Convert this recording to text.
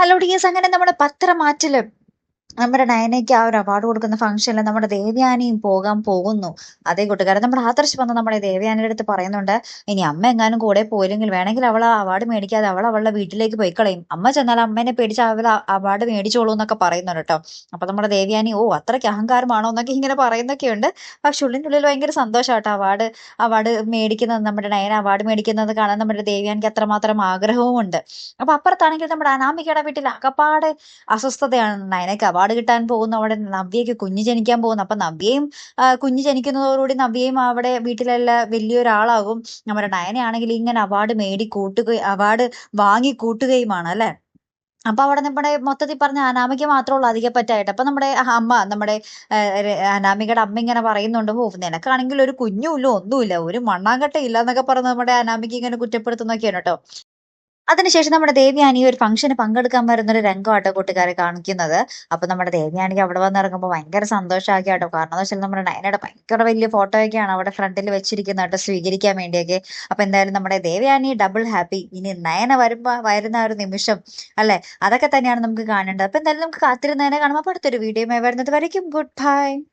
Hello dears അങ്ങനെ നമ്മുടെ പത്രമാറ്റിൽ നമ്മുടെ നയനയ്ക്ക് ആ ഒരു അവാർഡ് കൊടുക്കുന്ന ഫംഗ്ഷനിൽ നമ്മുടെ ദേവ്യാനിയും പോകാൻ പോകുന്നു. അതേ കൂട്ടുകാരൻ നമ്മുടെ ആദർശ് വന്ന് നമ്മുടെ ദേവ്യാനിയുടെ അടുത്ത് പറയുന്നുണ്ട് ഇനി അമ്മ എങ്ങാനും കൂടെ പോയില്ലെങ്കിൽ വേണമെങ്കിൽ അവൾ അവാർഡ് മേടിക്കാതെ അവൾ അവളുടെ വീട്ടിലേക്ക് പോയി കളയും. അമ്മ ചെന്നാൽ അമ്മേനെ പേടിച്ച് അവൾ അവാർഡ് മേടിച്ചോളൂ എന്നൊക്കെ പറയുന്നുണ്ട് കേട്ടോ അപ്പൊ നമ്മുടെ ദേവ്യാനി ഓ അത്രയ്ക്ക് അഹങ്കാരമാണോ എന്നൊക്കെ ഇങ്ങനെ പറയുന്നൊക്കെയുണ്ട്. പക്ഷെ ഉള്ളിന്റെ ഉള്ളിൽ ഭയങ്കര സന്തോഷമാട്ടോ അവാർഡ് അവാർഡ് മേടിക്കുന്നത് നമ്മുടെ നയന അവാർഡ് മേടിക്കുന്നത് കാണാൻ നമ്മുടെ ദേവ്യാനിക്ക് അത്രമാത്രം ആഗ്രഹവും ഉണ്ട് അപ്പൊ അപ്പുറത്താണെങ്കിൽ നമ്മുടെ അനാമികയുടെ വീട്ടിൽ അകപ്പാടെ അസ്വസ്ഥതയാണ് നയനയ്ക്ക് അവാർഡ് കിട്ടാൻ പോകുന്നു. അവിടെ നവ്യയ്ക്ക് കുഞ്ഞ് ജനിക്കാൻ പോകുന്നു. അപ്പൊ നവ്യയും കുഞ്ഞു ജനിക്കുന്നതോടുകൂടി നവ്യയും അവിടെ വീട്ടിലുള്ള വലിയൊരാളാകും. നമ്മുടെ നയനയാണെങ്കിൽ ഇങ്ങനെ അവാർഡ് മേടി കൂട്ടുകയും അവാർഡ് വാങ്ങി കൂട്ടുകയുമാണ് അല്ലെ? അപ്പൊ അവിടെ നമ്മുടെ മൊത്തത്തിൽ പറഞ്ഞ അനാമിക മാത്രമേ ഉള്ളൂ അധികപ്പറ്റായിട്ട് അപ്പൊ നമ്മുടെ അമ്മ നമ്മുടെ അനാമികയുടെ അമ്മ ഇങ്ങനെ പറയുന്നുണ്ട് ഓ നിനക്കാണെങ്കിൽ ഒരു കുഞ്ഞുമില്ല ഒന്നുമില്ല ഒരു മണ്ണാങ്കട്ട ഇല്ല എന്നൊക്കെ പറഞ്ഞ് നമ്മുടെ അനാമിക ഇങ്ങനെ കുറ്റപ്പെടുത്തുന്നൊക്കെയാണ് കേട്ടോ. അതിനുശേഷം നമ്മുടെ ദേവ്യാനി ഒരു ഫംഗ്ഷന് പങ്കെടുക്കാൻ വരുന്ന ഒരു രംഗമാട്ടോ കൂട്ടുകാരെ കാണിക്കുന്നത്. അപ്പൊ നമ്മുടെ ദേവ്യാനിക്ക് അവിടെ വന്നിറങ്ങുമ്പോൾ ഭയങ്കര സന്തോഷമാക്കി കേട്ടോ കാരണം എന്ന് വെച്ചാൽ നമ്മുടെ നയനയുടെ ഭയങ്കര വലിയ ഫോട്ടോയൊക്കെയാണ് അവിടെ ഫ്രണ്ടിൽ വെച്ചിരിക്കുന്നത് കേട്ടോ സ്വീകരിക്കാൻ വേണ്ടിയൊക്കെ. അപ്പൊ എന്തായാലും നമ്മുടെ ദേവ്യാനി ഡബിൾ ഹാപ്പി ഇനി നയന വരുമ്പോ വരുന്ന ഒരു നിമിഷം അല്ലെ? അതൊക്കെ തന്നെയാണ് നമുക്ക് കാണേണ്ടത്. അപ്പൊ എന്തായാലും നമുക്ക് കാത്തിരുന്നതിനെ കാണുമ്പോൾ അടുത്തൊരു വീഡിയോ വരുന്നത് വരയ്ക്കും. Good bye